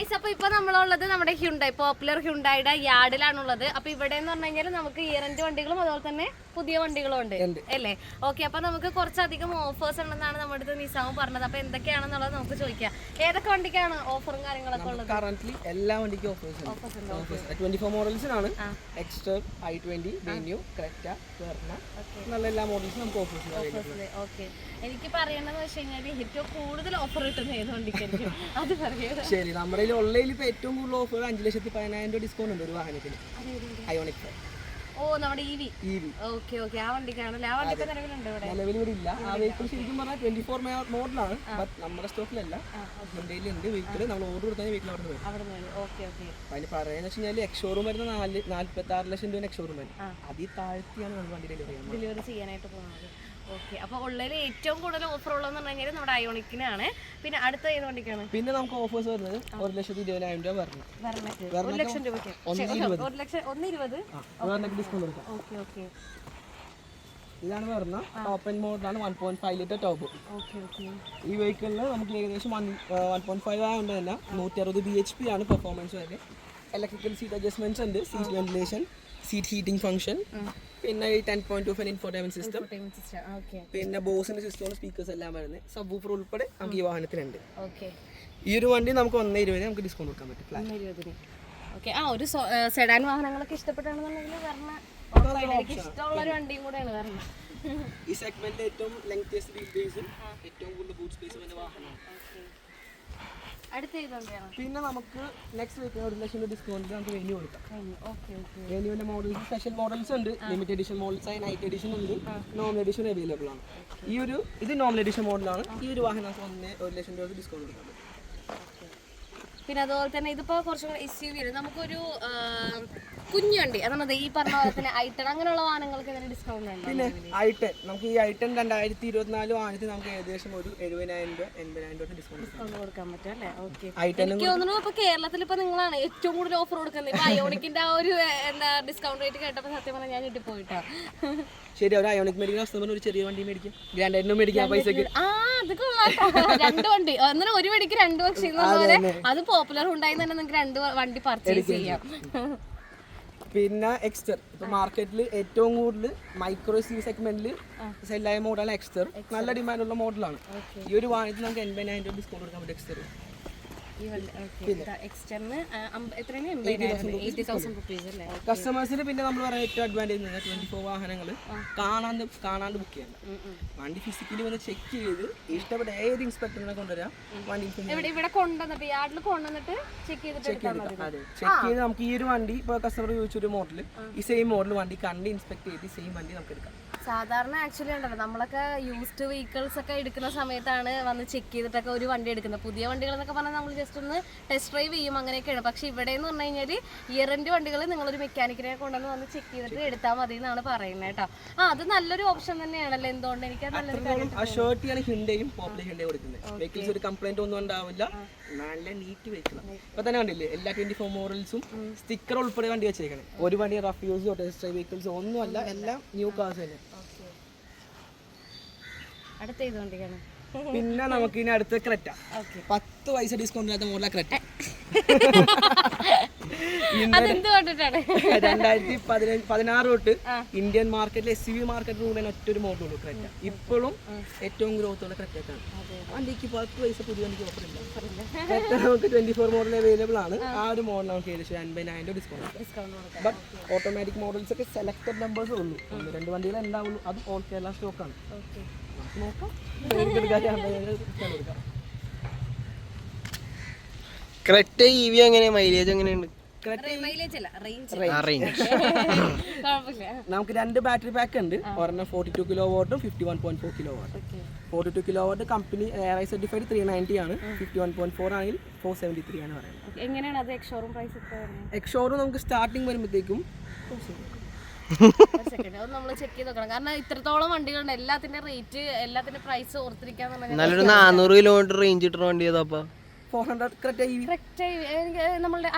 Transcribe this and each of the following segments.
Guys അപ്പൊ ഇപ്പൊ നമ്മളുള്ളത് നമ്മുടെ ഹ്യുണ്ടായി പോപ്പുലർ ഹ്യുണ്ടായുടെ യാർഡിലാണുള്ളത്. അപ്പൊ ഇവിടെ എന്ന് പറഞ്ഞു കഴിഞ്ഞാൽ നമുക്ക് ഇയറന്റ് വണ്ടികളും അതുപോലെ തന്നെ പുതിയ വണ്ടികളും ഉണ്ട്. അല്ലേ? ഓക്കെ അപ്പൊ നമുക്ക് കുറച്ചധികം ഓഫേഴ്സ് ഉണ്ടെന്നാണ് നമ്മുടെ അടുത്ത് നിസാമ് പറഞ്ഞത്. അപ്പൊ എന്തൊക്കെയാണെന്നുള്ളത് നമുക്ക് ചോദിക്കാം. ഏതൊക്കെ വണ്ടിക്കാണ് ഓഫറും കാര്യങ്ങളൊക്കെ ഉള്ളത്? കറന്റ് എല്ലാ വണ്ടിക്കും offers twenty four മോഡൽസിനാണ് Exter i twenty Venue Creta Verna നല്ല എല്ലാ മോഡൽസും നമുക്ക് ഓഫേഴ്സ് ഓക്കെ എനിക്ക് പറയേണ്ടതെന്ന് വെച്ച് കഴിഞ്ഞാൽ ഏറ്റവും കൂടുതൽ ഓഫർ കിട്ടുന്ന ഏത് വണ്ടിക്കായിരിക്കും? അത് പറയുക ശരി നമ്മുടെ ഉള്ളതിൽ ഇപ്പോൾ ഏറ്റവും കൂടുതൽ ഓഫർ അഞ്ച് ലക്ഷത്തി പതിനായിരം രൂപ ഡിസ്കൗണ്ട് ഉണ്ട് ഒരു വാഹനത്തിന്. അയോണിക് ഓ നമ്മുടെ E V E V okay okay ആ വണ്ടിക്കാണല്ലേ ആ വണ്ടി നിലവിലുണ്ട് ഇവിടെ? നിലവിൽ ഇവിടെ ഇല്ല. ആ വെഹിക്കിൾ ശരിക്കും പറഞ്ഞാൽ ട്വന്റി ഫോർ മോഡലാണ് നമ്മുടെ സ്റ്റോക്കിലല്ല. ഹുണ്ടയിൽ ഉണ്ട് വെഹിക്കിൾ നമ്മൾ ഓർഡർ കൊടുത്താൽ വെഹിക്കിൾ അവിടെ വരും. അവിടെ വരും. ഓക്കെ ഓക്കെ അതിന് പറയുന്നത് വെച്ച് കഴിഞ്ഞാൽ എക്സോറൂം വരുന്ന നാല് നാല്പത്തി ആറ് ലക്ഷം രൂപ എക്സോറൂം വരും. അതിൽ താഴ്ത്തിയാണ് നമ്മൾ വണ്ടി ഡെലിവറി ഡെലിവറി ചെയ്യാനായിട്ട് പോകുന്നത്. ഓക്കെ. അപ്പോൾ ഉള്ളതിൽ ഏറ്റവും കൂടുതൽ ഓഫർ ഉള്ളതെന്ന് പറഞ്ഞാൽ നമ്മുടെ അയോണിക്കിനാണ്. പിന്നെ അടുത്ത ഏത് വണ്ടിക്കാണ് പിന്നെ നമുക്ക് ഓഫേഴ്സ് വരുന്നത് ഒരു ലക്ഷത്തി ഇരുപതിനായിരം രൂപ വരണം. ഒരു ലക്ഷം രൂപയ്ക്ക്. ഒരു ലക്ഷം ഒന്ന് ഇരുപത്? ഡിസ്കൗണ്ട് ഓക്കെ ഓക്കെ ഇതാണ് വരുന്ന ടോപ്പ് ആൻഡ് മോഡലാണ് one point five litre top ഈ വെഹിക്കിളിൽ നമുക്ക് ഏകദേശം വൺ വൺ പോയിന്റ് ഫൈവ് ആയതുകൊണ്ട് തന്നെ നൂറ്റി അറുപത് ബി എച്ച് പി ആണ് പെർഫോമൻസ് വരെ ഇലക്ട്രിക്കൽ സീറ്റ് അഡ്ജസ്റ്റ്മെന്റ്സ് ഉണ്ട് seat ventilation seat heating function പിന്നെ ഈ ten point two five infotainment system പിന്നെ ബോസിന്റെ സിസ്റ്റം സ്പീക്കേഴ്സ് എല്ലാം വരുന്നത് സബ് ഊഫർ ഉൾപ്പെടെ നമുക്ക് ഈ വാഹനത്തിനുണ്ട്. ഈ ഒരു വണ്ടി നമുക്ക് ഒന്നേ ഇരുപതിന് നമുക്ക് ഡിസ്കൗണ്ട് കൊടുക്കാൻ പറ്റും ഓക്കെ ആ ഒരു സെഡാൻ വാഹനങ്ങളൊക്കെ ഇഷ്ടപ്പെട്ടാണെന്നുണ്ടെങ്കിൽ വരണ. ഉറപ്പായിട്ടും എനിക്ക് ഇഷ്ടമുള്ള ഒരു വണ്ടിയും കൂടെയാണ് വരണം. ഈ സെഗ്മെന്റിൽ ഏറ്റവും ലെങ്തിയസ്റ്റ് വീൽ ബേസും ഏറ്റവും കൂടുതൽ ബൂട്ട് സ്പേസും വാഹനമാണ്. പിന്നെ നമുക്ക് നെക്സ്റ്റ് വീക്ക് ഒരു ലക്ഷം രൂപ ഡിസ്കൗണ്ട് നമുക്ക് വെന്യൂ കൊടുക്കാം. വെന്യൂവിന്റെ മോഡൽസ് സ്പെഷ്യൽ മോഡൽസ് ഉണ്ട്. ലിമിറ്റഡ് എഡിഷൻ മോഡൽസ് ആയി നൈറ്റ് എഡിഷൻ ഉണ്ട്. നോർമൽ എഡിഷൻ അവൈലബിൾ ആണ്. ഈ ഒരു ഇത് നോർമൽ എഡിഷൻ മോഡലാണ് ഈ ഒരു വാഹനം ഒന്ന് ഒരു ലക്ഷം രൂപ ഡിസ്കൗണ്ട് കൊടുക്കുന്നത് പിന്നെ അതുപോലെ തന്നെ ഇതിപ്പോ കുറച്ചുകൂടെ എസ് യു വി നമുക്കൊരു കുഞ്ഞു വണ്ടി അതാണ് ഈ പറഞ്ഞ പോലെ തന്നെ ഐട്ടൺ അങ്ങനെയുള്ള വാഹനങ്ങൾക്ക് ഇതിന് ഡിസ്കൗണ്ട് ഉണ്ടോ. പിന്നെ ഐട്ടൺ നമുക്ക് ഈ ഐട്ടൺ രണ്ടായിരത്തി ഇരുപത്തിനാല് വാഹനത്തിൽ നമുക്ക് ഏകദേശം ഒരു എഴുപതിനായിരം രൂപ എൺപതിനായിരം രൂപ ഡിസ്കൗണ്ട് കൊടുക്കാം ഡിസ്കൗണ്ട് കൊടുക്കാൻ പറ്റും അല്ലേ? ഓക്കെ ഐട്ടൻ എനിക്ക് തോന്നുന്നു ഇപ്പൊ കേരളത്തിൽ ഇപ്പൊ നിങ്ങളാണ് ഏറ്റവും കൂടുതൽ ഓഫർ കൊടുക്കുന്നത്. ഇപ്പൊ അയോണിക്കിന്റെ ആ ഒരു എന്താ ഡിസ്കൗണ്ട് റേറ്റ് കേട്ടപ്പോ സത്യം പറഞ്ഞാൽ ഞാൻ കിട്ടി പോയിട്ടാ ശരി ഒരു അയോണിക് മേടിക്കുന്ന കസ്റ്റമറിന് ഒരു ചെറിയ വണ്ടി മേടിക്കും. ഗ്രാൻഡായിരുന്നു മേടിക്കാം പൈസക്ക്. ആ അത് കൊള്ളാട്ടോ രണ്ട് വണ്ടി. ഒന്നിനും ഒരു വണ്ടിക്ക് രണ്ട് പക്ഷി പോലെ അത്. പോപ്പുലർ ഉണ്ടായി തന്നെ നിങ്ങൾക്ക് രണ്ട് വണ്ടി പർച്ചേസ് ചെയ്യാം. പിന്നെ എക്സ്റ്റർ ഇപ്പൊ മാർക്കറ്റിൽ ഏറ്റവും കൂടുതൽ മൈക്രോ സി സെഗ്മെന്റിൽ സെല്ലായ മോഡലാണ് എക്സ്റ്റർ നല്ല ഡിമാൻഡുള്ള മോഡലാണ് ഈ ഒരു വാഹനത്തിൽ നമുക്ക് എൺപതിനായിരം രൂപ ഡിസ്കൗണ്ട് കൊടുക്കാൻ പറ്റും എക്സ്റ്റർ കസ്റ്റമേഴ്സിന് പിന്നെ നമ്മൾ പറയുന്ന ഏറ്റവും അഡ്വാന്റേജ് ട്വന്റി ഫോർ വാഹനങ്ങൾ കാണാണ്ട് കാണാണ്ട് ബുക്ക് ചെയ്യണ്ട. വണ്ടി ഫിസിക്കലി വന്ന് ചെക്ക് ചെയ്ത് ഇഷ്ടപ്പെട്ട ഏത് ഇൻസ്പെക്ടറിനെ കൊണ്ടുവരാം? വണ്ടി ഇവിടെ ഇവിടെ കൊണ്ടുവന്നിട്ട് യാർഡിൽ കൊണ്ടുവന്നിട്ട് ചെക്ക് അതെ. ചെക്ക് ചെയ്ത് നമുക്ക് ഈ ഒരു വണ്ടി ഇപ്പോൾ കസ്റ്റമർ ചോദിച്ചൊരു മോഡൽ ഈ സെയിം മോഡൽ വണ്ടി കണ്ട് ഇൻസ്പെക്ട് ചെയ്ത് സെയിം വണ്ടി നമുക്ക് എടുക്കാം. സാധാരണ ആക്ച്വലി ഉണ്ടല്ലോ നമ്മളൊക്കെ യൂസ്ഡ് വെഹിക്കിൾസ് ഒക്കെ എടുക്കുന്ന സമയത്താണ് വന്ന് ചെക്ക് ചെയ്തിട്ടൊക്കെ ഒരു വണ്ടി എടുക്കുന്നത്. പുതിയ വണ്ടികൾ എന്നൊക്കെ പറഞ്ഞാൽ നമ്മൾ ജസ്റ്റ് ഒന്ന് ടെസ്റ്റ് ഡ്രൈവ് ചെയ്യും അങ്ങനെയൊക്കെയാണ്. പക്ഷെ ഇവിടെ എന്ന് പറഞ്ഞു കഴിഞ്ഞാൽ ഇയറിന്റെ വണ്ടികൾ നിങ്ങളൊരു മെക്കാനിക്കിനെ കൊണ്ടുവന്ന് വന്ന് ചെക്ക് ചെയ്തിട്ട് എടുത്താൽ മതി എന്നാണ് പറയുന്നത് കേട്ടോ. ആ അത് നല്ലൊരു ഓപ്ഷൻ തന്നെയാണല്ലോ. എന്തുകൊണ്ട് എനിക്ക് നല്ലൊരു ആ ഷർട്ടിയാണ് ഹിണ്ടയും പോപ്പുലർ ഹിണ്ടയും കൊടുക്കുന്നത്. വെഹിക്കിൾസ് ഒരു കംപ്ലൈന്റ് ഒന്നും ഉണ്ടാവില്ല. നല്ല നീറ്റ് വെഹിക്കിളാണ് ഇപ്പൊ തന്നെ കണ്ടില്ലേ എല്ലാ ട്വന്റി ഫോർ മോഡൽസും സ്റ്റിക്കർ ഉൾപ്പെടെ വണ്ടി വെച്ചേക്കണേ. ഒരു വണ്ടി റഫ് യൂസ് ടെസ്റ്റ് ഡ്രൈവ് ഒന്നും ഒന്നുമല്ല എല്ലാം ന്യൂ കാർസ് തന്നെ. അടുത്ത പിന്നെ നമുക്ക് ഇനി അടുത്ത ക്രെറ്റ. പത്ത് പൈസ ഡിസ്കൗണ്ട് ഇല്ലാത്ത മോഡലാണ് ക്രെറ്റ. രണ്ടായിരത്തി പതിനാറ് തൊട്ട് ഇന്ത്യൻ മാർക്കറ്റിൽ എസ് വി മാർക്കറ്റ് കൂടെ ഒറ്റ ഒരു മോഡലുള്ളൂ ക്രെറ്റ. ഇപ്പോഴും ഏറ്റവും ഗ്രോത്ത് ഉള്ള ക്രെറ്റക്കാണ് വണ്ടിക്ക് പത്ത് പൈസ പുതിയ വണ്ടിക്ക് ഓഫർ ഇല്ല. ക്രെറ്റ നമുക്ക് ട്വന്റി ഫോർ മോഡൽ അവൈലബിൾ ആണ്. ആ. ഒരു മോഡൽ നമുക്ക് ഏകദേശം അൻപതിനായിരം രൂപ ഡിസ്കൗണ്ട് ബട്ട് ഓട്ടോമാറ്റിക് മോഡൽസ് ഒക്കെ സെലക്ടഡ് നമ്പേഴ്സ് ഉള്ളൂ. ഒന്ന് രണ്ട് വണ്ടികൾ ഉണ്ടാവുള്ളൂ. അത് ഓൾ കേരള സ്റ്റോക്കാണ് ക്രെറ്റ ഇ വി എങ്ങനെ? മൈലേജ് എങ്ങനെയുണ്ട്? മൈലേജ് അല്ല റേഞ്ച് റേഞ്ച് കുഴപ്പമില്ല. നമുക്ക് രണ്ട് ബാറ്ററി പാക്ക് ഉണ്ട്. ഒരെണ്ണം forty two kilo വാട്ടും fifty one point four kilo watt forty two kilo watt company ARAI certified three ninety ആണ്. ഫിഫ്റ്റി വൺ പോയിന്റ് ഫോർ ആണെങ്കിൽ ഫോർ സെവന്റി ത്രീ ആണ് പറയുന്നത്. എങ്ങനെയാണ് അത് പ്രൈസ് വരുന്നത്? എക്സോറും നമുക്ക് സ്റ്റാർട്ടിങ് വരുമ്പോഴത്തേക്കും നല്ലൊരു നാനൂറ് കിലോമീറ്റർ റേഞ്ച് കിട്ടുന്ന വണ്ടി ഏതാപ്പാ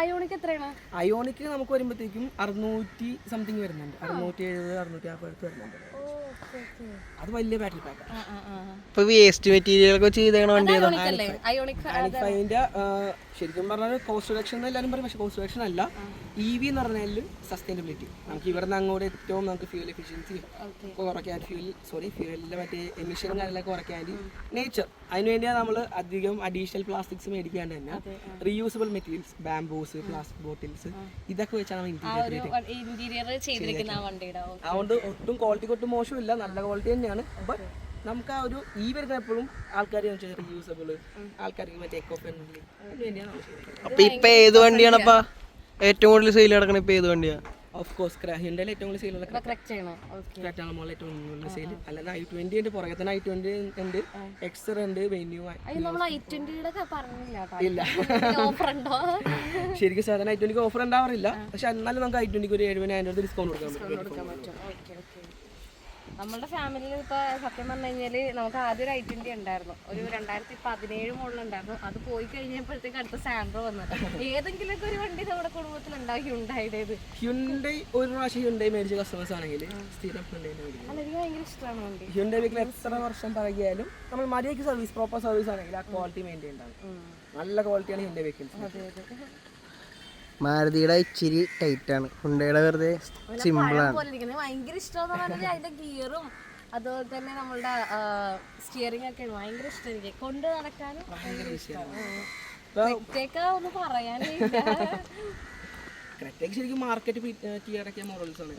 അയോണിക്ക് എത്രയാണ്? അയോണിക്ക് നമുക്ക് വരുമ്പോഴത്തേക്കും അറുന്നൂറ്റി സംതിങ് വരുന്നുണ്ട്. അറുന്നൂറ്റി എഴുപത് അറുന്നൂറ്റി നാൽപ്പത് അടുത്ത് വരുന്നുണ്ട് അത് വലിയ ബാറ്ററി പാക്ക് ഇപ്പൊ വേസ്റ്റ് മെറ്റീരിയൽ ഒക്കെ ചെയ്തേക്കണ വണ്ടി അയോണിക് അതിന്റെ ശരിക്കും പറഞ്ഞാൽ കോസ്റ്റ് റിഡക്ഷൻ എന്ന് എല്ലാവരും പറയും പക്ഷേ കോസ്റ്റ് റിഡക്ഷൻ അല്ല. ഇ വി എന്ന് പറഞ്ഞാൽ സസ്റ്റൈനബിലിറ്റി നമുക്ക് ഇവിടെ നിന്ന് അങ്ങോട്ട് ഏറ്റവും നമുക്ക് ഫ്യൂൽ എഫിഷ്യൻസി കുറയ്ക്കാൻ ഫ്യൂൽ സോറി ഫ്യൂലിന്റെ മറ്റേ എമിഷനും കാര്യങ്ങളൊക്കെ കുറയ്ക്കാൻ നേച്ചർ അതിനുവേണ്ടിയാണ് നമ്മൾ അധികം അഡീഷണൽ പ്ലാസ്റ്റിക്സ് മേടിക്കാണ്ട് തന്നെ reusable materials bamboos plastic bottles ഇതൊക്കെ വെച്ചാണ് ഇന്റീരിയർ. അതുകൊണ്ട് ഒട്ടും ക്വാളിറ്റിക്ക് ഒട്ടും മോശമില്ല നല്ല ക്വാളിറ്റി തന്നെയാണ്. ബട്ട് നമുക്ക് ആ ഒരു ഈ വരുന്ന എപ്പോഴും ആൾക്കാർ റീയൂസബിൾ ആൾക്കാർക്ക് മറ്റേ എക്കോ ഫ്രണ്ട്ലി അപ്പൊ ഇപ്പൊ ഏത് വണ്ടിയാണപ്പാ? ഏറ്റവും കൂടുതൽ സെയിൽ നടക്കണ ഇപ്പൊ ഏത് വണ്ടിയാ? ഓഫ് കോഴ്സ് ഏറ്റവും കൂടുതൽ സെയിൽ ക്രാറ്റാണ് മോളിൽ ഏറ്റവും കൂടുതൽ സെയിൽ അല്ലാതെ ഐ ട്വന്റി ഉണ്ട് പുറകെ തന്നെ ഐ ട്വന്റി ഉണ്ട് എക്സർ ഉണ്ട് വെന്യൂ നമ്മൾ ഐ ട്വന്റിയുടെ പറഞ്ഞില്ല ഇല്ല. ഓഫർ ശരിക്കും സാധാരണ ഐ ട്വന്റിക്ക് ഓഫർ ഉണ്ടാവാറില്ല. പക്ഷെ എന്നാലും നമുക്ക് ഐ ട്വന്റിക്ക് ഒരു എഴുപതിനായിരം രൂപ ഡിസ്കൗണ്ട് കൊടുക്കാൻ പറ്റും. നമ്മുടെ ഫാമിലിയിൽ ഇപ്പൊ സത്യം പറഞ്ഞു കഴിഞ്ഞാൽ നമുക്ക് ആദ്യം ഒരു ഐ ട്വന്റി ഉണ്ടായിരുന്നു. ഒരു രണ്ടായിരത്തി പതിനേഴ് മുകളിലുണ്ടായിരുന്നു അത് പോയി കഴിഞ്ഞപ്പോഴത്തേക്ക് അടുത്ത സാൻഡ്രോ വന്നു. ഏതെങ്കിലുമൊക്കെ ഒരു വണ്ടി നമ്മുടെ കുടുംബത്തിൽ ഉണ്ടാക്കി ഉണ്ടായത് ഹ്യുണ്ടൈ ഒരു പ്രാവശ്യം ഹ്യുണ്ടൈ മേടിച്ച കസ്റ്റമേഴ്സ് ആണെങ്കിൽ സ്ഥിരം എനിക്ക് ഭയങ്കര ഇഷ്ടമാണ് വണ്ടി. ഹ്യുണ്ടൈ വീക്കിൽ എത്ര വർഷം പറയാലും നമ്മൾ മര്യാദയ്ക്ക് സർവീസ് പ്രോപ്പർ സർവീസ് ആണെങ്കിൽ ആ ക്വാളിറ്റി മെയിന്റെയിൻ ഉണ്ടാവും നല്ല ക്വാളിറ്റിയാണ് ഹ്യുണ്ടൈ അതെ അതെ. മാരുതിയുടെ ഇച്ചിരി ടൈറ്റ് ആണ്. ഹുണ്ടയുടെ വെറുതെ സിമ്പിൾ ആണ്. ഭയങ്കര ഇഷ്ടമെന്ന് അതിന്റെ ഗിയറും അതുപോലെ തന്നെ നമ്മളുടെ സ്റ്റിയറിംഗ് ഒക്കെ ഭയങ്കര ഇഷ്ടം എനിക്ക്. കൊണ്ട് നടക്കാനും ഭയങ്കര ഇഷ്ടമാണ്. ഒന്നും പറയാനേ ഇല്ല ക്രെറ്റയ്ക്ക് ശരിക്കും മാർക്കറ്റ് കീഴടക്കിയ മോഡൽസ് ആണ്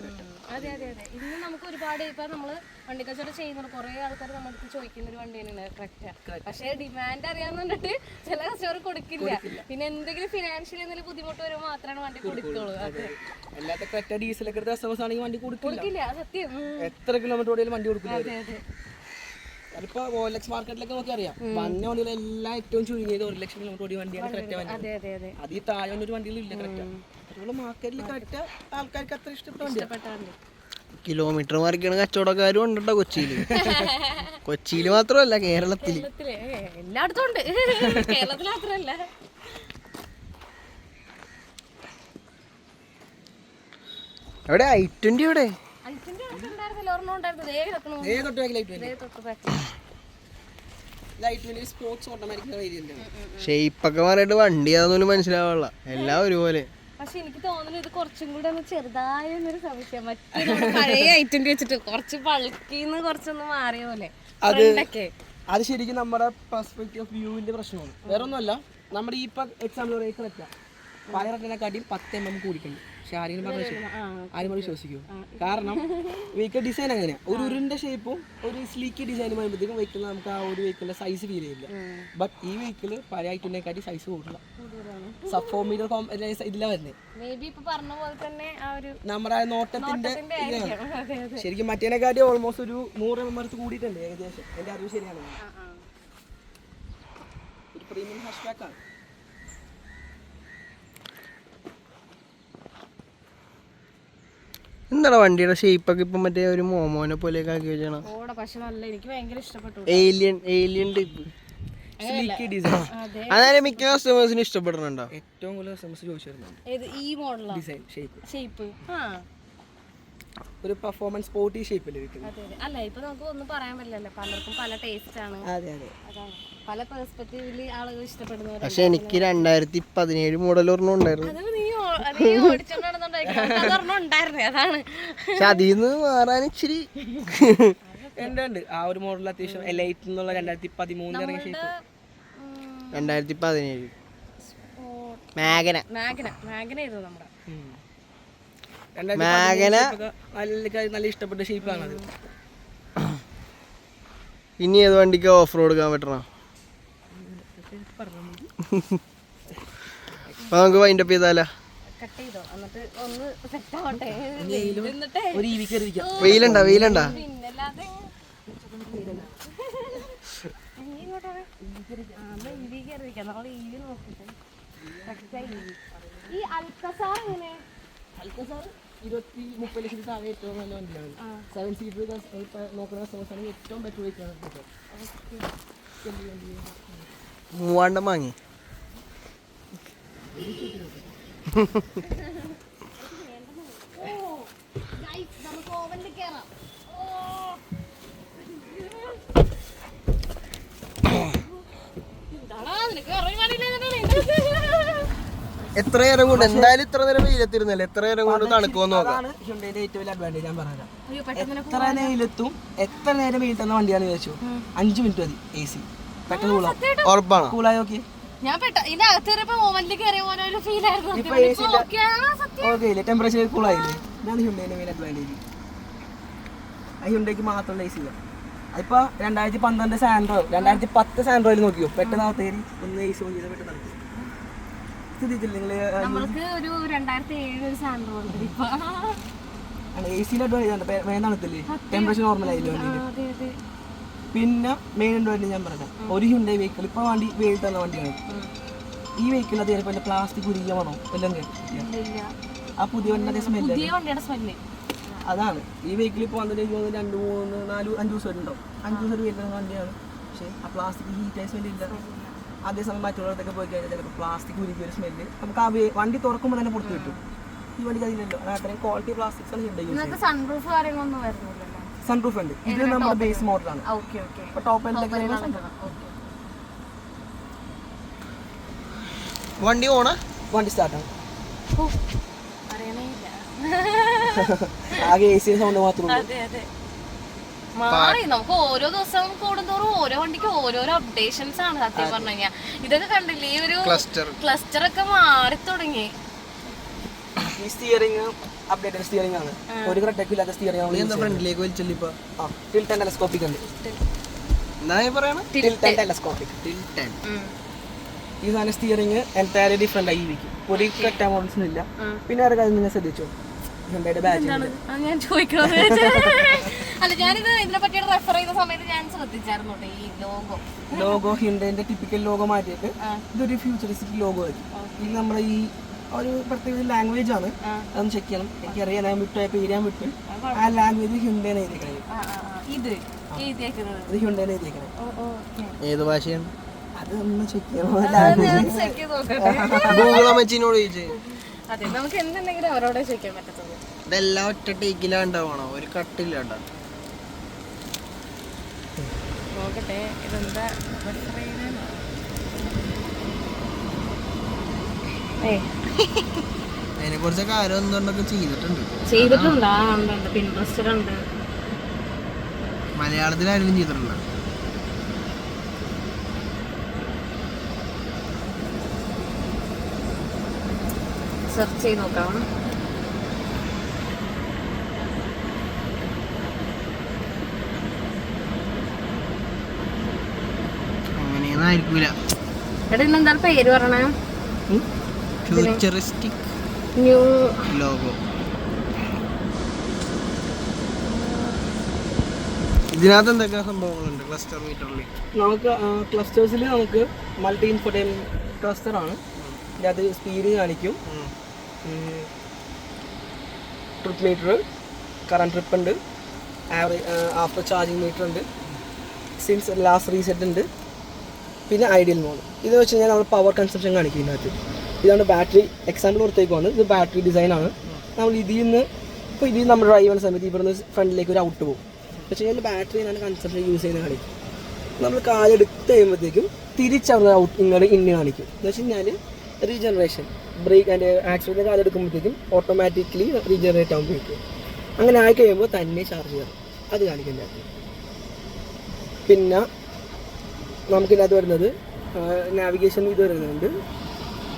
അതെ അതെ അതെ. ഇന്ന് നമുക്ക് ഒരുപാട് ഇപ്പൊ നമ്മൾ വണ്ടി കച്ചവടം ചെയ്യുന്ന കുറെ ആൾക്കാർ നമ്മുടെ അടുത്ത് ചോദിക്കുന്ന ഒരു വണ്ടി തന്നെയാണ്. ക്രെറ്റ പക്ഷേ ഡിമാൻഡ് അറിയാന്നുണ്ടിട്ട് ചില കസ്റ്റമർ കൊടുക്കില്ല. പിന്നെ എന്തെങ്കിലും ഫിനാൻഷ്യൽ എന്തെങ്കിലും ബുദ്ധിമുട്ട് വരുമ്പോൾ മാത്രമാണ് വണ്ടി കൊടുക്കുള്ളൂ. അല്ലാത്ത ക്രെറ്റ ഡീസലൊക്കെ എടുത്ത കസ്റ്റമേഴ്സ് ആണെങ്കിൽ വണ്ടി കൊടുക്കില്ല. സത്യം. എത്ര കിലോമീറ്റർ ഓടിയാലും വണ്ടി കൊടുക്കില്ല അതിപ്പോ ഓലക്സ് മാർക്കറ്റിലൊക്കെ നമുക്ക് അറിയാം. വന്ന വണ്ടികളെല്ലാം ഏറ്റവും ചുരുങ്ങിയത് ഒരു ലക്ഷം കിലോമീറ്റർ ഓടിയ വണ്ടിയാണ് അതീ വണ്ടി ഈ താഴെ ഒരു വണ്ടികളില്ല ക്രെറ്റ മാർക്കറ്റിൽ ആൾക്കാർക്ക് അത്ര കിലോമീറ്റർ മാർക്കാണ് കച്ചവടക്കാരും ഉണ്ട് കേട്ടോ കൊച്ചിയിൽ കൊച്ചിയിൽ മാത്രമല്ല കേരളത്തിൽ കേരളത്തിൽ എല്ലായിടത്തും ഉണ്ട്. കേരളത്തിൽ മാത്രമല്ല. എവിടെ? ഐ ട്വന്റി എവിടെ? ഷേപ്പൊക്കെ മാറിയിട്ട് വണ്ടി അതൊന്നും മനസ്സിലാവുള്ള എല്ലാം ഒരുപോലെ. പക്ഷെ എനിക്ക് തോന്നുന്നു ഇത് കുറച്ചും കൂടെ ഒന്ന് ചെറുതായ എന്നൊരു സംശയം. മറ്റേ പഴയ ഐറ്റം വെച്ചിട്ട് കുറച്ച് ബൾക്കിന്ന് കുറച്ചൊന്ന് മാറിയ പോലെ. അത് ശരിക്കും നമ്മുടെ പെർസ്പെക്റ്റീവ് ഓഫ് വ്യൂവിന്റെ പ്രശ്നമാണ്. വേറെ ഒന്നുമല്ല നമ്മുടെ ഈ ഇപ്പൊ എക്സാമ്പിൾ പറയുക പഴയ പത്ത് എം എം കൂടിക്കുണ്ട് പക്ഷെ ആരെങ്കിലും പറഞ്ഞ ആരും കൂടി വിശ്വസിക്കും കാരണം വെഹിക്കിൾ ഡിസൈൻ അങ്ങനെയാണ് ഒരു ഉരുണ്ട ഷേപ്പും ഒരു സ്ലീക്ക് ഡിസൈനും വരുമ്പോഴത്തേക്കും വെഹിക്കിൾ നമുക്ക് ആ ഒരു വെഹിക്കിളിന്റെ സൈസ് ഫീൽ ചെയ്യില്ല. ബട്ട് ഈ വെഹിക്കിൾ പഴയ ഐറ്റുണ്ടേക്കാട്ടി സൈസ് കൂടുതല. സബ് ഫോർ മീറ്റർ ഇതിലാ വരുന്നത് നമ്മുടെ നോട്ടത്തിന്റെ ശരിക്കും മറ്റേനെക്കാട്ടി ഓൾമോസ്റ്റ് ഒരു നൂറ് എം എം അടുത്ത് കൂടിയിട്ടുണ്ട് ഏകദേശം. എന്റെ അറിവ് ശരിയാണ്. ഒരു പ്രീമിയം ഹാഷ് ബാക്ക് എന്താണ് വണ്ടിയുടെ ഷേപ്പ് ഒക്കെ ഇപ്പം മറ്റേ ഒരു മോമോനെ പോലെ ആക്കി വെച്ചാണ് ഓടെ പക്ഷെ നല്ല എനിക്ക് ഭയങ്കര ഇഷ്ടപ്പെട്ടു alien alien type sleek design അതായത് മിക്ക കസ്റ്റമേഴ്സിന് ഇഷ്ടപ്പെടുന്നുണ്ടോ ഏറ്റവും കൂടുതൽ കസ്റ്റമേഴ്സ് ചോദിച്ചിരുന്നു ഡിസൈൻ ഷേപ്പ് ഷേപ്പ് ആ. ഒരു പെർഫോമൻസ് സ്പോർട്ടി ഷേപ്പിൽ ഇരിക്കുന്നത്? അതെ അതെ. അല്ല ഇപ്പൊ നമുക്ക് ഒന്നും പറയാൻ പറ്റില്ലല്ലോ. പലർക്കും പല ടേസ്റ്റ് ആണ്. അതെ അതെ. പല പെർസ്പെക്റ്റീവിൽ ആളുകൾ ഇഷ്ടപ്പെടുന്നവർ പക്ഷെ എനിക്ക് രണ്ടായിരത്തി പതിനേഴ് മോഡൽ ഒരെണ്ണം ഉണ്ടായിരുന്നു. പക്ഷെ അതിൽ നിന്ന് മാറാൻ ഇച്ചിരി ഉണ്ട് ഉണ്ട് ആ ഒരു മോഡൽ അത്യാവശ്യം എലൈറ്റ് എന്നുള്ള രണ്ടായിരത്തി പതിമൂന്ന് ഇറങ്ങിയ ഷേപ്പ്. രണ്ടായിരത്തി പതിനേഴ്. മാഗന. മാഗന. നമ്മുടെ. മാഗന. നല്ല നല്ല ഇഷ്ടപ്പെട്ട ഷേപ്പാണ് അത്. ഇനി ഏത് വണ്ടിക്ക് ഓഫ് റോഡ് എടുക്കാൻ പറ്റണം അപ്പൊ നമുക്ക് വൈൻഡപ്പ് ചെയ്താലോ. കട്ട് ചെയ്തോ. എന്നിട്ട് ഒന്ന് സെറ്റ് ആവട്ടെ. എന്നിട്ടേ വെയിലുണ്ടാ വെയിലുണ്ടാ? പിന്നല്ലാതെ. ഈ അൽക്കസാർ എങ്ങനെ? അൽക്കസാർ ഇരുപത്തി മുപ്പത് ലക്ഷത്തിൽ താഴെ ഏറ്റവും നല്ല വണ്ടിയാണ്. സെവൻ സീറ്റർ നോക്കുന്ന കസ്റ്റമേഴ്സ് ആണെങ്കിൽ ഏറ്റവും ബെറ്റർ വെഹിക്കിളാണ് മൂവാണ്ടം വാങ്ങി. എത്ര നേരം കൊണ്ട്? എന്തായാലും ഇത്ര നേരം വെയിലെത്തിരുന്നല്ലേ? എത്ര നേരം കൊണ്ട് തണുക്കുമെന്ന് നോക്കാം. അതാണ് ഏറ്റവും വലിയ അഡ്വാന്റേജ് ഞാൻ പറയാം എത്ര നേരത്തും എത്ര നേരം വെയിൽ തന്ന വണ്ടിയാണ് ചോദിച്ചു അഞ്ച് മിനിറ്റ് മതി എ സി പെട്ടെന്ന് കൂളാവും ഉറപ്പാണ്. കൂളായി നോക്കി ഞാൻ പെട്ട ഇതിന്റെ അകത്ത് കയറിയപ്പോ ഓവനിൽ കയറിയ പോലെ ഒരു ഫീൽ ആയിരുന്നു. ടെമ്പറേച്ചർ കൂളായില്ലേ ഇതാണ് മെയിൻ അഡ്വാന്റേജ് ആ ഹ്യുണ്ടൈക്ക് സി അതിപ്പോ രണ്ടായിരത്തി പന്ത്രണ്ട് സാൻഡ്രോ രണ്ടായിരത്തി പത്ത് സാൻഡ്രോയിൽ നോക്കിയോ? പെട്ടെന്ന് അകത്തേരി ഒന്ന് എ സി ഓൺ ചെയ്ത് പെട്ടെന്ന് നിങ്ങൾ നമ്മൾക്ക് ഒരു രണ്ടായിരത്തി ഏഴ് ഒരു സാൻഡ്രോ ഉണ്ട് ഇപ്പൊ. എ ടെമ്പറേച്ചർ നോർമൽ ആയില്ലേ പിന്നെ മെയിൻ വണ്ടി ഞാൻ പറഞ്ഞത് ഒരു ഹ്യുണ്ടൈ വെഹിക്കിൾ ഇപ്പൊ വണ്ടി വെയിൽ തന്ന വണ്ടിയാണ്. ഈ വെഹിക്കിൾ അത് ചിലപ്പോൾ പ്ലാസ്റ്റിക് ഉരുകിയ മണോ എല്ലാം. ആ പുതിയ വണ്ടിയുടെ സ്മെല്ല് അതാണ്. ഈ വെഹിക്കിൾ ഇപ്പോൾ വന്നിട്ട് എനിക്ക് തോന്നുന്നു രണ്ട് മൂന്ന് നാല് അഞ്ച് ദിവസം ഉണ്ടാവും അഞ്ച് ദിവസം വരുന്ന വണ്ടിയാണ്. പക്ഷേ ആ പ്ലാസ്റ്റിക് ഹീറ്റായ സ്മെല്ല് ഇല്ല. അതേസമയം മറ്റുള്ളവരത്തൊക്കെ പോയി കഴിഞ്ഞാൽ ചിലപ്പോൾ പ്ലാസ്റ്റിക് ഉരുക്കിയ ഒരു സ്മെല്ല് നമുക്ക് ആ വണ്ടി തുറക്കുമ്പോൾ തന്നെ പുറത്ത് കിട്ടും. ഈ വണ്ടിക്ക് അതില്ലല്ലോ. അത് അത്രയും ക്വാളിറ്റി പ്ലാസ്റ്റിക്സ് ആണ് സൺറൂഫ് കാര്യങ്ങളൊന്നും സൺറൂഫ് ഉണ്ട്. ഇത് നമ്മുടെ ബേസ് മോഡലാണ് ഓക്കെ ഓക്കെ ഇപ്പോൾ ടോപ്പ് എൻഡിലൊക്കെ വണ്ടി ഓണ? വണ്ടി സ്റ്റാർട്ടാണ് ആകെ എ സി സൗണ്ട് മാത്രമേ മാറി നമുക്ക് ഓരോ ദിവസം കൂടുന്തോറും ഓരോ വണ്ടിക്ക് ഓരോരോ അപ്ഡേഷൻസ് ആണ് സത്യം പറഞ്ഞു കഴിഞ്ഞാൽ ഇതൊക്കെ കണ്ടില്ലേ? ഈ ഒരു ക്ലസ്റ്റർ ക്ലസ്റ്റർ ഒക്കെ മാറി തുടങ്ങി ഈ സ്റ്റിയറിംഗ് അപ്ഡേറ്റഡ് സ്റ്റിയറിംഗ് ആണ്. ഒരു ക്രെറ്റക്കും ഇല്ലാത്ത സ്റ്റിയറിംഗ് എന്താ ഫ്രണ്ടിലേക്ക് വലിച്ചല്ലിപ്പോ ആ ടിൽട്ടൻ ടെലസ്കോപ്പിക് ഉണ്ട്. എന്താ പറയണ? ടിൽട്ടൻ ടെലസ്കോപ്പിക് ഈ സാധനം സ്റ്റിയറിംഗ് എന്റയർലി ഡിഫറെന്റ് ആയി ഇരിക്കും. ഒരു കറ്റ മോഡൽസ് ഇല്ല. പിന്നെ ഒരു കാര്യം നിങ്ങൾ ശ്രദ്ധിച്ചോ? ഹ്യുണ്ടൈയുടെ ബാച്ച് ആണ് ഞാൻ വിചാരിച്ചു. അല്ല ഞാനിത് ഇതിനെ പറ്റി റെഫർ ചെയ്ത സമയത്ത് ഞാൻ ശ്രദ്ധിച്ചായിരുന്നു കേട്ടോ ഈ ലോഗോ ലോഗോ ഹ്യുണ്ടൈന്റെ ടിപ്പിക്കൽ ലോഗോ മാറ്റിയിട്ട് ഇതൊരു ഫ്യൂച്ചറിസ്റ്റിക് ലോഗോ ആയിരിക്കും. ഇത് നമ്മുടെ ഈ ഒരു പ്രത്യേക ലാംഗ്വേജ് ആണ്. അതൊന്ന് ചെക്ക് ചെയ്യണം. എനിക്ക് ഞാൻ വിട്ടു പേര് ഞാൻ വിട്ടു. ആ ലാംഗ്വേജ് ഹിന്ദിയാണ് ഇത് എഴുതിക്കണേ ഓ ഓ ഏത് ഭാഷയാണ്? അത് ഒന്ന് ചെക്ക് ചെയ്യണം. ഗൂഗിൾ അമ്മച്ചിനോട് ചോദിച്ചേ. അതെ നമുക്ക് എന്തുണ്ടെങ്കിലും അവരോട് ചോദിക്കാൻ പറ്റത്തുള്ളൂ. ഇതെല്ലാം ഒറ്റ ടേക്കിലാണ്ടാവണോ ഒരു കട്ടില്ലാണ്ട നോക്കട്ടെ ഇതെന്താ? ഏ അതിനെ കുറിച്ചൊക്കെ കാര്യം എന്തുകൊണ്ടൊക്കെ ചെയ്തിട്ടുണ്ട്. ചെയ്തിട്ടുണ്ട്. ആ ഉണ്ട് പിൻട്രസ്റ്റിലുണ്ട് മലയാളത്തിൽ ആരെങ്കിലും ചെയ്തിട്ടുണ്ടോ? സെർച്ച് ചെയ്ത് നോക്കാം. അങ്ങനെയൊന്നും ആയിരിക്കൂല. എടാ ഇന്നെന്താണ് പേര് പറയണേ? Futuristic new logo. ഇതിനകത്ത് എന്തൊക്കെ സംഭവങ്ങളുണ്ട്? ക്ലസ്റ്റർ മീറ്ററിൽ നമുക്ക് ക്ലസ്റ്റേഴ്സിൽ നമുക്ക് മൾട്ടി ഇൻഫോർട്ടൈൻ ക്ലസ്റ്റർ ആണ് അത് സ്പീഡ് കാണിക്കും. ട്രിപ്പ് മീറ്റർ കറണ്ട് ട്രിപ്പ് ഉണ്ട്. ആഫ്റ്റർ ചാർജിങ് മീറ്റർ ഉണ്ട്. സിൻസ് ലാസ്റ്റ് റീസെറ്റ് ഉണ്ട്. പിന്നെ ഐഡിയൽ മോഡ് ഇത് വെച്ച് കഴിഞ്ഞാൽ നമ്മൾ പവർ കൺസംഷൻ കാണിക്കും ഇതിനകത്ത്. ഇതാണ് ബാറ്ററി എക്സാമ്പിൾ പുറത്തേക്കുമാണ് ഇത് ബാറ്ററി ഡിസൈൻ ആണ്. നമ്മൾ ഇതിൽ നിന്ന് ഇപ്പോൾ ഇതിൽ നമ്മൾ ഡ്രൈവ് ചെയ്യുന്ന സമയത്ത് ഇവിടുന്ന് ഫ്രണ്ടിലേക്ക് ഒരു ഔട്ട് പോകും. പക്ഷേ കഴിഞ്ഞാൽ ബാറ്ററി എന്നാണ് കൺസെപ്റ്റ് യൂസ് ചെയ്യുന്ന കാണിക്കും നമ്മൾ കാലെടുത്ത് കഴിയുമ്പോഴത്തേക്കും തിരിച്ചവിടെ ഔട്ട് ഇങ്ങോട്ട് ഇന്ന് കാണിക്കും. എന്ന് വെച്ച് കഴിഞ്ഞാൽ റീജനറേഷൻ ബ്രേക്ക് അതിന്റെ ആക്സിഡന്റ് കാലെടുക്കുമ്പോഴത്തേക്കും ഓട്ടോമാറ്റിക്കലി റീജനറേറ്റ് ആകുമ്പോഴേക്കും അങ്ങനെ ആയി കഴിയുമ്പോൾ തന്നെ ചാർജ് ചെയ്യണം അത് കാണിക്കുന്നത് പിന്നെ നമുക്കിതിനകത്ത് വരുന്നത് നാവിഗേഷൻ ഇത് വരുന്നുണ്ട്.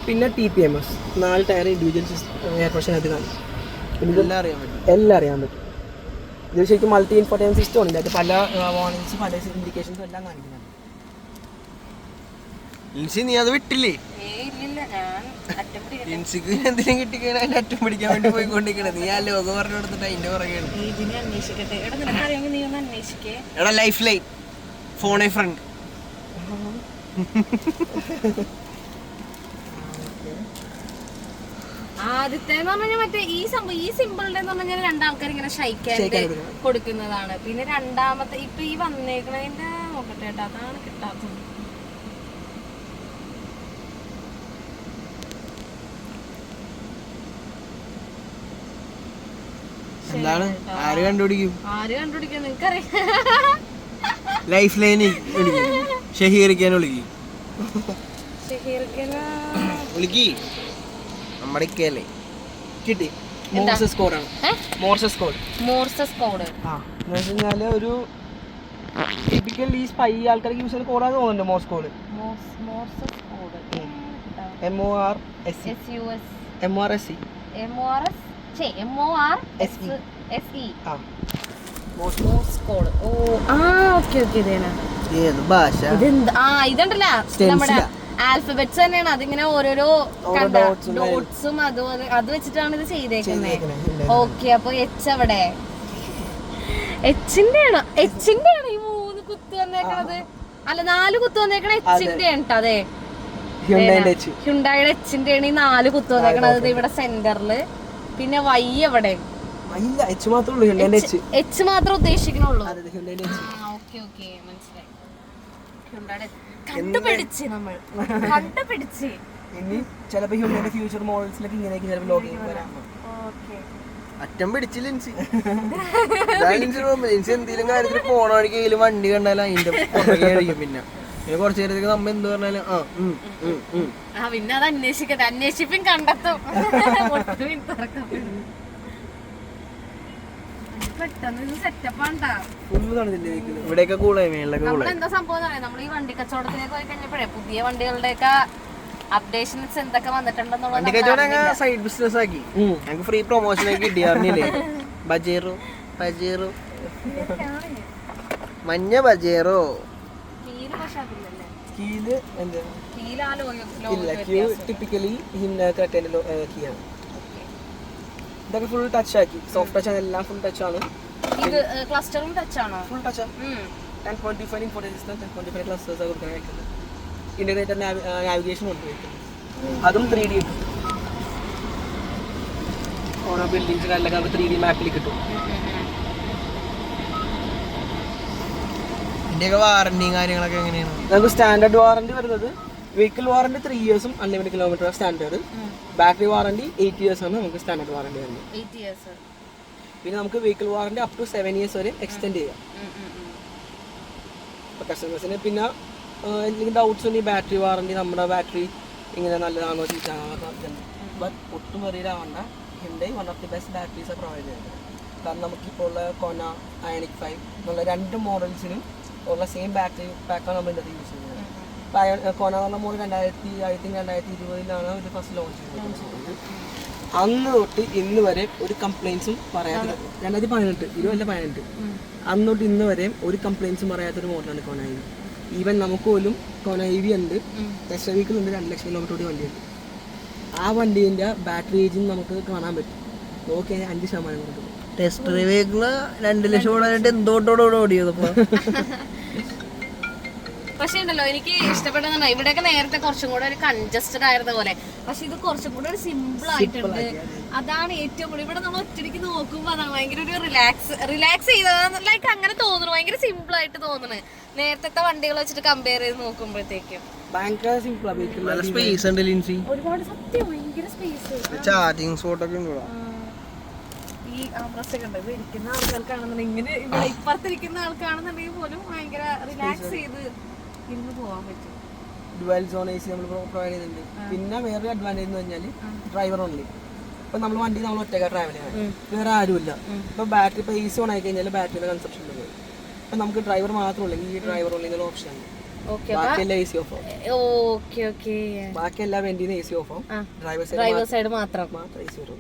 പിന്നെ ടി പി എം എസ് നാല് tyre individual system air pressure അത് കാണിക്കും എല്ലാം അറിയാൻ പറ്റും. എല്ലാം അറിയാൻ പറ്റും. ഇത് ശരിക്കും മൾട്ടി ഇൻഫോർട്ടൈം സിസ്റ്റം ഉണ്ട് അത് പല വാർണിങ്സ് പല ഇൻഡിക്കേഷൻസും എല്ലാം കാണിക്കുന്നുണ്ട്. ഇൻസി നീ അത് വിട്ടില്ലേ? ഏയ് ഇല്ലില്ല. ഞാൻ അറ്റം പിടിക്കട്ടെ. ഇൻസിക്ക് എന്തിനും കിട്ടിക്കഴിഞ്ഞാൽ അതിന്റെ അറ്റം പിടിക്കാൻ വേണ്ടി പോയിക്കൊണ്ടിരിക്കണത് നീ ആ ലോകം പറഞ്ഞു കൊടുത്തിട്ട് അതിന്റെ പുറകെയാണ് എടാ ലൈഫ് ലൈൻ ഫോണേ ഫ്രണ്ട് ആദ്യത്തെ എന്ന് പറഞ്ഞാൽ മറ്റേ ഈ സംഭവം ഈ സിമ്പിളിന്റെ എന്ന് പറഞ്ഞാൽ രണ്ടാൾക്കാർ ഇങ്ങനെ Shake കൊടുക്കുന്നതാണ്. പിന്നെ രണ്ടാമത്തെ ഇപ്പൊ ഈ വന്നേക്കണതിന്റെ നോക്കട്ടെ കേട്ടോ അതാണ് കിട്ടാത്തത്. എന്താണ്? ആര് കണ്ടുപിടിക്കും? ആര് കണ്ടുപിടിക്കും? നിനക്കറിയാം. ലൈഫ് ലൈനിൽ വിളിക്കും. ഷഹീറിക്കാൻ വിളിക്കും. ഷഹീർക്കന് വിളിക്കി. നമ്മുടെ ഇക്കയല്ലേ കിട്ടി. മോർസസ് കോഡാണ് മോർസസ് കോഡ് മോർസസ് കോഡ് ആ എന്ന് വെച്ച് കഴിഞ്ഞാൽ ഒരു ടിപ്പിക്കൽ ഈ സ്പൈ ആൾക്കാർക്ക് യൂസ് ചെയ്യുന്ന കോഡാന്ന് തോന്നുന്നുണ്ട് Morse code Morses code M O R S S U S M R S C M O R S ചേ M O R S SE. S E ആ. മോർസ് കോഡ് ഓ ആ okay okay ഇതേനാ. ഏത് ഭാഷ? ഇതെന്ത്? ആ ഇതുണ്ടല്ലോ. നമ്മുടെ. ആൽഫബറ്റ്സ് തന്നെയാണ്. അതിങ്ങനെ ഓരോരോ കണ്ട ഡോട്ട്സും അതുപോലെ അത് വെച്ചിട്ടാണ് ഇത് ചെയ്തേക്കുന്നത്. ഓക്കെ അപ്പൊ എച്ച് അവിടെ. എച്ചിന്റെ ആണ് എച്ചിന്റെ ആണ് ഈ മൂന്ന് കുത്ത് വന്നേക്കണത്. അല്ല നാല് കുത്ത് വന്നേക്കണ എച്ചിന്റെ ആണ് അതെ. ഹ്യുണ്ടായുടെ എച്ചിന്റെ ആണ് ഈ നാല് കുത്ത് വന്നേക്കണത്. ഇവിടെ സെന്ററിൽ പിന്നെ വൈ എവിടെ ഇല്ല എച്ച് മാത്രം ഉദ്ദേശിക്കണുള്ളൂ. ഓക്കെ ഓക്കെ മനസ്സിലായി. ഹ്യുണ്ടായുടെ കണ്ടുപിടിച്ച്. നമ്മൾ കണ്ടുപിടിച്ച്. ഇനി ചിലപ്പോ ഹ്യുണ്ടായിന്റെ ഫ്യൂച്ചർ മോഡൽസിലൊക്കെ ഇങ്ങനെയൊക്കെ ചിലപ്പോൾ ലോഗിങ് വരാം. അറ്റം പിടിച്ചില്ല എന്തെങ്കിലും കാര്യത്തിൽ പോണ വഴിക്ക് കയ്യിൽ വണ്ടി കണ്ടാലും അതിന്റെ പുറകെ കഴിക്കും പിന്നെ. പിന്നെ കുറച്ച് നേരത്തേക്ക് നമ്മ എന്ത് പറഞ്ഞാലും ആ പിന്നെ അത് അന്വേഷിക്കട്ടെ. അന്വേഷിപ്പും കണ്ടെത്തും ഒട്ടും ഇത് തുറക്കാൻ പറ്റില്ല. പെട്ടെന്ന് ഇത് സെറ്റപ്പാണ്ടാ ഫുള്ള് നടന്നില്ലേ വെക്കുന്നത് ഇവിടെയൊക്കെ കൂളായി മേളിലൊക്കെ നമ്മൾ കൂളായി എന്താ സംഭവം നമ്മൾ ഈ വണ്ടി കച്ചവടത്തിലേക്ക് പോയി കഴിഞ്ഞപ്പോഴേ പുതിയ വണ്ടികളുടെയൊക്കെ അപ്ഡേഷൻസ് എന്തൊക്കെ വന്നിട്ടുണ്ടെന്നുള്ളത് വണ്ടി കച്ചവടം ഞങ്ങൾ സൈഡ് ബിസിനസ് ആക്കി. ഞങ്ങൾക്ക് ഫ്രീ പ്രൊമോഷൻ ഒക്കെ കിട്ടി അറിഞ്ഞില്ലേ? ബജേറോ ബജേറോ. മഞ്ഞ ബജേറോ. കീൽ എന്താ ഇല്ല ക്യൂ ടിപ്പിക്കലി കറക്റ്റ് കീയാണ്. ഇതൊക്കെ ഫുൾ ടച്ച് ആക്കി. സോഫ്റ്റ് ടച്ച് ആണ് എല്ലാം ഫുൾ ടച്ച് ആണ്. ഇത് ക്ലസ്റ്ററും ടച്ച് ആണോ? Full touch ten point five forty six ten point five clusters കൊടുക്കാൻ വെക്കുന്നത് ഇന്റർനെറ്റ് നാവിഗേഷൻ ഉണ്ട് അതും ത്രീ ഡി ഓരോ ബിൽഡിങ്സ് കാര്യങ്ങളൊക്കെ നമുക്ക് ത്രീ ഡി മാപ്പിൽ കിട്ടും. വാറന്റിയും കാര്യങ്ങളൊക്കെ എങ്ങനെയാണ്? നമുക്ക് സ്റ്റാൻഡേർഡ് വാറണ്ടി വരുന്നത് vehicle warranty three ഇയേഴ്സും unlimited kilometre standard battery warranty eight years ആണ് നമുക്ക് സ്റ്റാൻഡേർഡ് വാറണ്ടി വരുന്നത്. പിന്നെ നമുക്ക് vehicle warranty up to seven years വരെ എക്സ്റ്റെൻഡ് ചെയ്യാം. കസ്റ്റമേഴ്സിന് പിന്നെ എന്തെങ്കിലും ഡൗട്ട്സ് ഉണ്ടെങ്കിൽ ബാറ്ററി വാറണ്ടി നമ്മുടെ ബാറ്ററി ഇങ്ങനെ നല്ലതാണോ ചീറ്റാണോ ബട്ട് ഒട്ടും വരിയിലാവണ്ട Hyundai one of the best batteries provide ചെയ്യുന്നത് കാരണം നമുക്കിപ്പോൾ ഉള്ള കൊന അയണിക് ഫൈവ് എന്നുള്ള രണ്ട് മോഡൽസിനും ഉള്ള സെയിം ബാറ്ററി പാക്കാണ് നമ്മൾ ഇതിനകത്ത് യൂസ് ചെയ്യുന്നത്. ഇപ്പോൾ അയ കൊന എന്ന് പറഞ്ഞ മോഡൽ രണ്ടായിരത്തി ഐ തിങ്ക് രണ്ടായിരത്തി ഇരുപതിലാണ് ഇത് ഫസ്റ്റ് ലോഞ്ച് ചെയ്തത്. അന്ന് തൊട്ട് ഇന്ന് വരെ ഒരു കംപ്ലൈൻസും പറയാത്ത രണ്ടായിരത്തി പതിനെട്ട് ഇരുപതല്ല പതിനെട്ട്. അന്ന് തൊട്ട് ഇന്ന് വരെ ഒരു കംപ്ലൈൻസും പറയാത്തൊരു മോഡലാണ് കൊനായി ഈവൻ നമുക്ക് പോലും കൊനൈവി ഉണ്ട്. ടെസ്റ്റ് വെഹിക്കിൾ ഉണ്ട് രണ്ട് ലക്ഷം കിലോമീറ്റർ കൂടി വണ്ടിയുണ്ട് ആ വണ്ടീന്റെ ബാറ്ററി ഏജിങ് നമുക്ക് കാണാൻ പറ്റും. നോക്കി അഞ്ച് ശതമാനം കൊണ്ട് ടെസ്റ്റ് ഡ്രൈവ് രണ്ട് ലക്ഷം ഓടാനായിട്ട് എന്തോട്ടോടെ ഓടിയത് ഇപ്പൊ? പക്ഷേ ഉണ്ടല്ലോ എനിക്ക് ഇഷ്ടപ്പെട്ടതാണ് ഇവിടെയൊക്കെ നേരത്തെ കുറച്ചും കൂടെ ഒരു കൺജസ്റ്റഡ് ആയിരുന്ന പോലെ. പക്ഷെ ഇത് കുറച്ചും കൂടെ ഒരു സിമ്പിൾ ആയിട്ടുണ്ട്. അതാണ് ഏറ്റവും കൂടുതൽ. ഇവിടെ നമ്മൾ ഒറ്റയ്ക്ക് നോക്കുമ്പോൾ അതാണ് ഭയങ്കര ഒരു റിലാക്സ് റിലാക്സ് ചെയ്ത ലൈക്ക് അങ്ങനെ തോന്നുന്നു. ഭയങ്കര സിമ്പിൾ ആയിട്ട് തോന്നുന്നു. നേരത്തെ വണ്ടികൾ വെച്ചിട്ട് കമ്പയർ ചെയ്ത് നോക്കുമ്പോഴത്തേക്കും. സ്പേസ് ഉണ്ട് ലിൻസി. ഒരുപാട് സത്യം ഭയങ്കര സ്പേസ് ചാർജിങ് സ്പോട്ടൊക്കെ ഉണ്ട്. ഈ ഉണ്ട്. ഇരിക്കുന്ന ആൾക്കാർക്കാണെന്നുണ്ടെങ്കിൽ ഇങ്ങനെ ഇവിടെ ഇപ്പുറത്തിരിക്കുന്ന ആൾക്കാണെന്നുണ്ടെങ്കിൽ പോലും ഭയങ്കര റിലാക്സ് ചെയ്ത് ഇരുന്ന് പോകാൻ പറ്റും. ഡുവൽ സോൺ എ സി നമ്മൾ പ്രൊവൈഡ് ചെയ്യുന്നുണ്ട് പിന്നെ വേറൊരു അഡ്വാന്റേജ് എന്ന് പറഞ്ഞാൽ ഡ്രൈവർ ഓൺലി ഇപ്പം നമ്മൾ വണ്ടി നമ്മൾ ഒറ്റയ്ക്ക് ട്രാവൽ ചെയ്യണം വേറെ ആരുമില്ല. ഇപ്പൊ ബാറ്ററി ഇപ്പോൾ എ സി ഓൺ ആയി കഴിഞ്ഞാൽ ബാറ്ററിയുടെ കൺസപ്ഷൻ ഉണ്ട്. ഇപ്പൊ നമുക്ക് ഡ്രൈവർ മാത്രമല്ല ഈ ഡ്രൈവർ ഓൺലി എന്നുള്ള ഓപ്ഷൻ ബാക്കി എല്ലാ എ സി ഓഫ് ആവും. ഡ്രൈവർ സൈഡ് മാത്രം. മാത്രം. എ സി വരും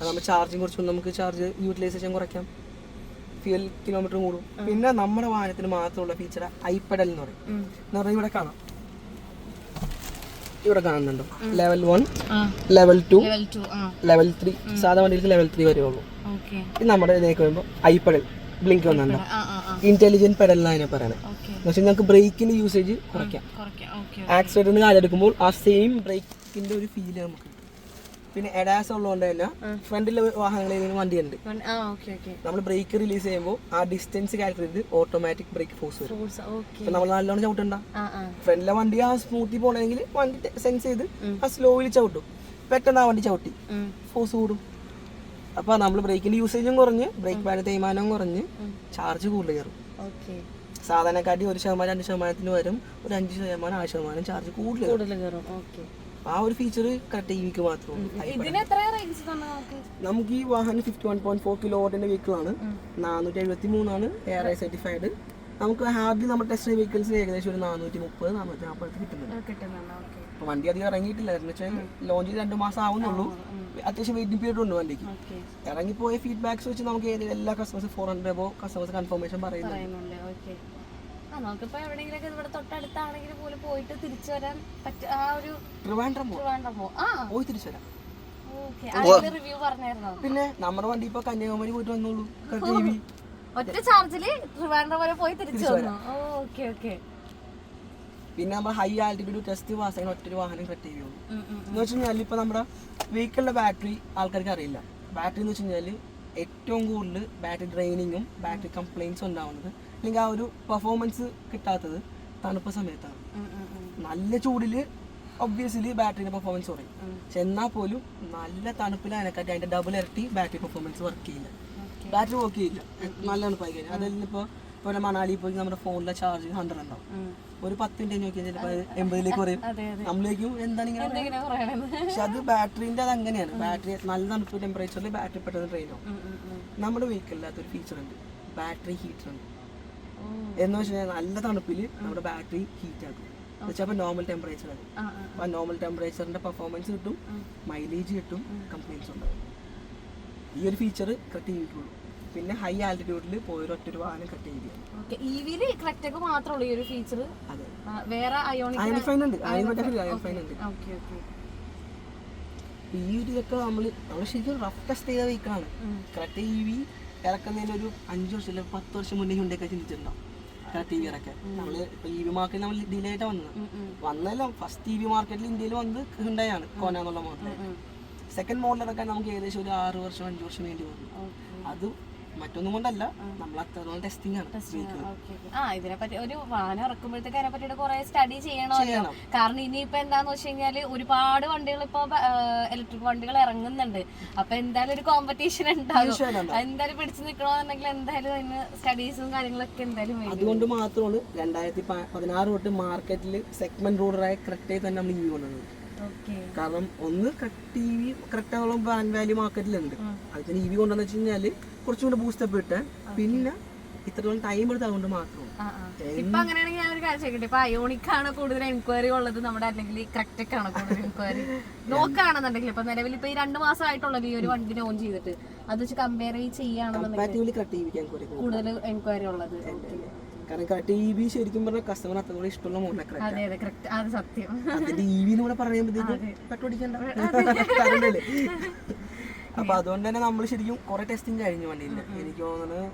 നമ്മൾ ചാർജിങ് കുറച്ച് നമുക്ക് ചാർജ് യൂട്ടിലൈസേഷൻ കുറയ്ക്കാം. ഫ്യൂൽ കിലോമീറ്റർ കൂടും. പിന്നെ നമ്മുടെ വാഹനത്തിന് മാത്രമുള്ള ഫീച്ചർ ഐപ്പഡൽ എന്ന് പറയും. എന്ന് പറഞ്ഞാൽ ഇവിടെ കാണാം. ഇവിടെ കാണുന്നുണ്ടോ? Level one level two level three സാധാ വണ്ടിക്ക് ലെവൽ ത്രീ വരെ ഉള്ളൂ ഇത് നമ്മുടെ ഇതിലേക്ക് വരുമ്പോൾ ഐപ്പഡൽ ബ്ലിങ്ക് വന്നുണ്ടോ ഇന്റലിജന്റ് പെഡൽ എന്നാണ് അതിനെ പറയുന്നത് പക്ഷേ എന്ന് വെച്ചാൽ നമുക്ക് ബ്രേക്കിന്റെ യൂസേജ് കുറയ്ക്കാം. ആക്സിഡന്റ് കാലെടുക്കുമ്പോൾ ആ സെയിം ബ്രേക്കിന്റെ ഒരു ഫീൽ നമുക്ക്. പിന്നെ എഡാസ് ഉള്ളതുകൊണ്ട് തന്നെ ഫ്രണ്ടിലെ വാഹനങ്ങളിൽ വണ്ടിയുണ്ട്. ആ നമ്മൾ ബ്രേക്ക് റിലീസ് ചെയ്യുമ്പോൾ ആ ഡിസ്റ്റൻസ് കാൽക്കുലേറ്റ് ചെയ്ത് ഓട്ടോമാറ്റിക് ബ്രേക്ക് ഫോഴ്സ് വരും. നമ്മൾ നല്ലോണം ചവിട്ടണ്ട. ആ ആ. ഫ്രണ്ടിലെ വണ്ടി ആ സ്മൂത്തി പോകണമെങ്കിൽ വണ്ടി സെൻസ് ചെയ്ത് ആ സ്ലോയിൽ ചവിട്ടും. പെട്ടെന്ന് ആ വണ്ടി ചവിട്ടി. ഫോഴ്സ് കൂടും. അപ്പൊ നമ്മൾ ബ്രേക്കിന്റെ യൂസേജും കുറഞ്ഞ് ബ്രേക്ക് പാഡ് തേയ്മാനവും കുറഞ്ഞ് ചാർജ് കൂടുതൽ കയറും. സാധാരണക്കാട്ടി ഒരു ശതമാനം രണ്ട് ശതമാനത്തിന് വരും. ഒരു അഞ്ച് ശതമാനം ആറ് ശതമാനം ചാർജ് കൂടുതൽ കൂടുതൽ കയറും. ഓക്കെ. ആ ഒരു ഫീച്ചർ കറക്റ്റ് ഇ വിക്ക് മാത്രമേ നമുക്ക്? ഈ വാഹനം fifty one point four kilo ഓട്ടിന്റെ vehicle ആണ്. നാനൂറ്റി എഴുപത്തി മൂന്നാണ് എയർ ഐ സർട്ടിഫൈഡ് നമുക്ക് ആദ്യം നമ്മുടെ ടെസ്റ്റ് വെഹിക്കിൾസിന് ഏകദേശം ഒരു നാനൂറ്റി മുപ്പത് നാനൂറ്റി നാൽപ്പത് കിട്ടുന്നുണ്ട്. വണ്ടി അധികം ഇറങ്ങിയിട്ടില്ല. എന്ന് വെച്ചാൽ ലോഞ്ച് ചെയ്ത് രണ്ട് മാസം ആവുന്നുള്ളൂ. അത്യാവശ്യം വെയിറ്റിംഗ് പീരീഡ് ഉണ്ട് വണ്ടിക്ക്. ഇറങ്ങിപ്പോയ ഫീഡ്ബാക്സ് വെച്ച് നമുക്ക് എല്ലാ customers four hundred above customers confirmation പറയുന്നുണ്ട്. നമുക്കിപ്പോ എവിടെയെങ്കിലൊക്കെ ഇവിടെ തൊട്ടടുത്താണെങ്കിൽ പോലും പോയിട്ട് തിരിച്ചു വരാൻ പറ്റ ആ ഒരു ട്രിവാൻഡ്രം ട്രിവാൻഡ്രം പോ ആ. പോയി തിരിച്ചു വരാം. ഓക്കെ. അതിന്റെ റിവ്യൂ പറഞ്ഞായിരുന്നോ? പിന്നെ നമ്മുടെ വണ്ടി ഇപ്പൊ കന്യാകുമാരി പോയിട്ട് വന്നോളൂ. ടി ഒറ്റ ചാർജിൽ ട്രിവാൻഡ്രം വരെ പോയി തിരിച്ചു വന്നു? Okay okay. പിന്നെ നമ്മൾ ഹൈ ആൾട്ടിറ്റ്യൂഡ് ടെസ്റ്റ് പാസ് ചെയ്യുന്ന ഒറ്റ വാഹനം സെറ്റ് ചെയ്യുള്ളൂ. എന്ന് വെച്ച് കഴിഞ്ഞാൽ ഇപ്പോൾ നമ്മുടെ വെഹിക്കിളിന്റെ ബാറ്ററി ആൾക്കാർക്ക് അറിയില്ല. ബാറ്ററി എന്ന് വെച്ച് കഴിഞ്ഞാൽ ഏറ്റവും കൂടുതൽ ബാറ്ററി ഡ്രെയിനിങ്ങും ബാറ്ററി കംപ്ലയിൻസും ഉണ്ടാവുന്നത് അല്ലെങ്കിൽ ആ ഒരു പെർഫോമൻസ് കിട്ടാത്തത് തണുപ്പ് സമയത്താണ്. നല്ല ചൂടിൽ ഒബ്വിയസ്ലി ബാറ്ററിയുടെ പെർഫോമൻസ് കുറയും. പക്ഷെ എന്നാൽ പോലും നല്ല തണുപ്പിലായതിനെക്കാട്ടി അതിന്റെ ഡബിൾ ഇരട്ടി ബാറ്ററി പെർഫോമൻസ് വർക്ക് ചെയ്യില്ല. ബാറ്ററി വർക്ക് ചെയ്യില്ല. നല്ല തണുപ്പായി കഴിഞ്ഞാൽ അതിൽ ഇപ്പോൾ ഇപ്പോൾ മണാലി പോയി നമ്മുടെ ഫോണിലെ ചാർജ് ഹൺഡ്രഡ് ഉണ്ടാവും. ഒരു പത്ത് മിനിറ്റ് കഴിഞ്ഞാൽ ചിലപ്പോൾ എൺപതിലേക്ക് കുറയും. നമ്മളേക്കും എന്താണ് ഇങ്ങനെ പക്ഷെ അത് ബാറ്ററിന്റെ അത് അങ്ങനെയാണ്. ബാറ്ററി നല്ല തണുപ്പ് ടെമ്പറേച്ചറിൽ ബാറ്ററി പെട്ടെന്ന് ട്രെയിൻ ആവും. നമ്മുടെ വെഹിക്കിളിനകത്ത് ഒരു ഫീച്ചർ ഉണ്ട്. ബാറ്ററി ഹീറ്റർ ഉണ്ട്. എന്ന് വെച്ച് കഴിഞ്ഞാൽ നല്ല തണുപ്പിൽ നമ്മുടെ ബാറ്ററി ഹീറ്റ് ആക്കും. വെച്ചാൽ അപ്പോൾ നോർമൽ ടെമ്പറേച്ചർ ആണ് ആ ആ അപ്പോൾ നോർമൽ ടെമ്പറേച്ചറിന്റെ പെർഫോമൻസ് കിട്ടും മൈലേജ് കിട്ടും കംപ്ലൈൻസ് ഉണ്ടാവും. ഈ ഒരു ഫീച്ചർ കറക്റ്റ് ചെയ്തിട്ടുള്ളൂ. പിന്നെ ഹൈ ആൾട്ടിറ്റ്യൂഡിൽ പോയൊരു ഒറ്റ ഒരു വാഹനം കട്ട് ചെയ്തിരിക്കുകയാണ് ഓക്കെ ഈ ഒരു ഇതൊക്കെ നമ്മൾ നമ്മൾ ശരിക്കും റഫ് ടെസ്റ്റ് ചെയ്ത വെഹിക്കിളാണ് കറക്റ്റ് ഇ വി ഇറക്കുന്നതിന് ഒരു അഞ്ച് വർഷം അല്ലെങ്കിൽ പത്ത് വർഷം മുന്നേ ഹുണ്ടൊക്കെ ചിന്തിച്ചിട്ടുണ്ടാവും. ടി വി ഇറക്കാൻ. നമ്മൾ ഇപ്പൊ ഇ വി മാർക്കറ്റിൽ നമ്മൾ ഡിലേ ആയിട്ട് വന്നത് വന്നല്ല ഫസ്റ്റ് ഇ വി മാർക്കറ്റിൽ ഇന്ത്യയിൽ വന്നത് ഹുണ്ടായാണ് കോന എന്നുള്ള മോഡൽ സെക്കൻഡ് മോഡൽ ഇറക്കാൻ നമുക്ക് ഏകദേശം ഒരു ആറ് വർഷം അഞ്ച് വർഷം വേണ്ടി വന്നു. അത് മറ്റൊന്നും കൊണ്ടല്ല. നമ്മൾ അത്രത്തോളം ടെസ്റ്റിംഗ് ആണ്. ആ ഇതിനെ പറ്റി ഒരു വാഹനം ഇറക്കുമ്പോഴത്തേക്ക് അതിനെ പറ്റിയിട്ട് കുറെ സ്റ്റഡി ചെയ്യണമല്ലോ ചെയ്യണം. കാരണം ഇനിയിപ്പോ എന്താന്ന് വെച്ച് കഴിഞ്ഞാൽ ഒരുപാട് വണ്ടികൾ ഇപ്പൊ ഇലക്ട്രിക് വണ്ടികൾ ഇറങ്ങുന്നുണ്ട്. അപ്പൊ എന്തായാലും ഒരു കോമ്പറ്റീഷൻ ഉണ്ടാകും. ഉണ്ടാവും. എന്തായാലും പിടിച്ചു നിൽക്കണമെന്നുണ്ടെങ്കിൽ എന്തായാലും അതിന് സ്റ്റഡീസും കാര്യങ്ങളൊക്കെ എന്തായാലും അതുകൊണ്ട് മാത്രമാണ് രണ്ടായിരത്തി പതിനാറ് തൊട്ട് മാർക്കറ്റിൽ സെഗ്മെന്റ് റോഡറായ കറക്റ്റായി തന്നെ നമ്മൾ ഇ വി കൊണ്ടുവന്നത്. കാരണം ഒന്ന് ടി വി കറക്റ്റായുള്ള ബ്രാൻഡ് വാല്യൂ മാർക്കറ്റിലുണ്ട് അതിന് ഇ വി കൊണ്ടെന്ന് വെച്ച് കഴിഞ്ഞാൽ കുറച്ചും കൂടെ ബൂസ്റ്റപ്പ് ഇട്ട് പിന്നെ ഇത്രത്തോളം ടൈം എടുത്ത് അതുകൊണ്ട് മാത്രം. ഇപ്പൊ അങ്ങനെയാണെങ്കിൽ ഞാൻ ഒരു കാര്യം ചോദിക്കട്ടെ? ഇപ്പൊ അയോണിക് ആണ് കൂടുതൽ എൻക്വയറി ഉള്ളത് നമ്മുടെ അല്ലെങ്കിൽ ക്രെറ്റക് ആണ് കൂടുതൽ എൻക്വയറി നോക്കുകയാണെന്നുണ്ടെങ്കിൽ ഇപ്പൊ നിലവിൽ ഇപ്പൊ ഈ രണ്ട് മാസം ആയിട്ടുള്ളത് ഈ ഒരു വണ്ടി ലോഞ്ച് ചെയ്തിട്ട് അത് വെച്ച് കമ്പയർ ചെയ്യുകയാണെന്നുണ്ടെങ്കിൽ കറക്റ്റ് കൂടുതൽ എൻക്വയറി ഉള്ളത്. കാരണം കറക്റ്റ് ശരിക്കും പറഞ്ഞാൽ കസ്റ്റമർ അത്രത്തോളം ഇഷ്ടമുള്ള മോഡലാണ് കറക്റ്റ് അതിന്റെ ഇ കൂടെ പറയുമ്പോഴത്തേക്കും പെട്ടോടിക്കണ്ട കറണ്ടല്ലേ അപ്പൊ അതുകൊണ്ട് തന്നെ നമ്മൾ ശരിക്കും കുറെ ടെസ്റ്റിംഗ് കഴിഞ്ഞു വണ്ടിയില്ല എനിക്ക് തോന്നുന്നത്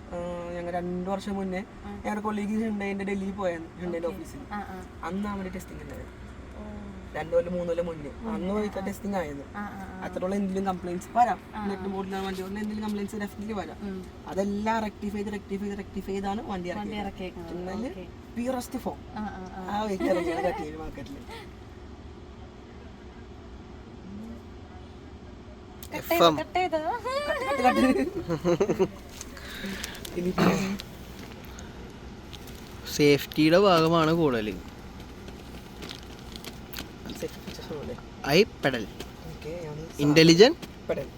ഞങ്ങൾ രണ്ടു വർഷം മുന്നേ ഞങ്ങളുടെ കൊല്ലീഗ് ഹിണ്ടേന്റെ ഡൽഹിയിൽ പോയ ഹിണ്ടേന്റെ ഓഫീസിൽ അന്നാണ് ടെസ്റ്റിംഗ് ഉണ്ടായത് രണ്ടു കൊല്ലം മൂന്ന്. കൊല്ലം മുന്നേ അന്ന് പോയിട്ട് ടെസ്റ്റിംഗ് ആയിരുന്നു. അത്രയുള്ള എന്തെങ്കിലും കംപ്ലൈൻസ് വരാം. നെറ്റ് ബോർഡിലാണ് വണ്ടി കൊണ്ട് എന്തെങ്കിലും കംപ്ലൈൻസ് ഡെഫിനറ്റ്ലി വരാം. അതെല്ലാം റെക്ടിഫൈ ചെയ്ത് റെക്ടിഫൈ ചെയ്ത് റെക്ടിഫൈ ചെയ്താണ് വണ്ടി ഇറക്കിയത്. എന്നാൽ പ്യൂറസ്റ്റ് ഫോം ആ ആ ആ. ആ വെഹിക്കിൾ ഇറങ്ങിയാണ് മാർക്കറ്റിൽ സേഫ്റ്റിയുടെ ഭാഗമാണ് കൂടുതൽ safety features ഉള്ളതല്ലേ? ഐ പെഡൽ Okay, ആണ് ഇന്റലിജന്റ് pedal.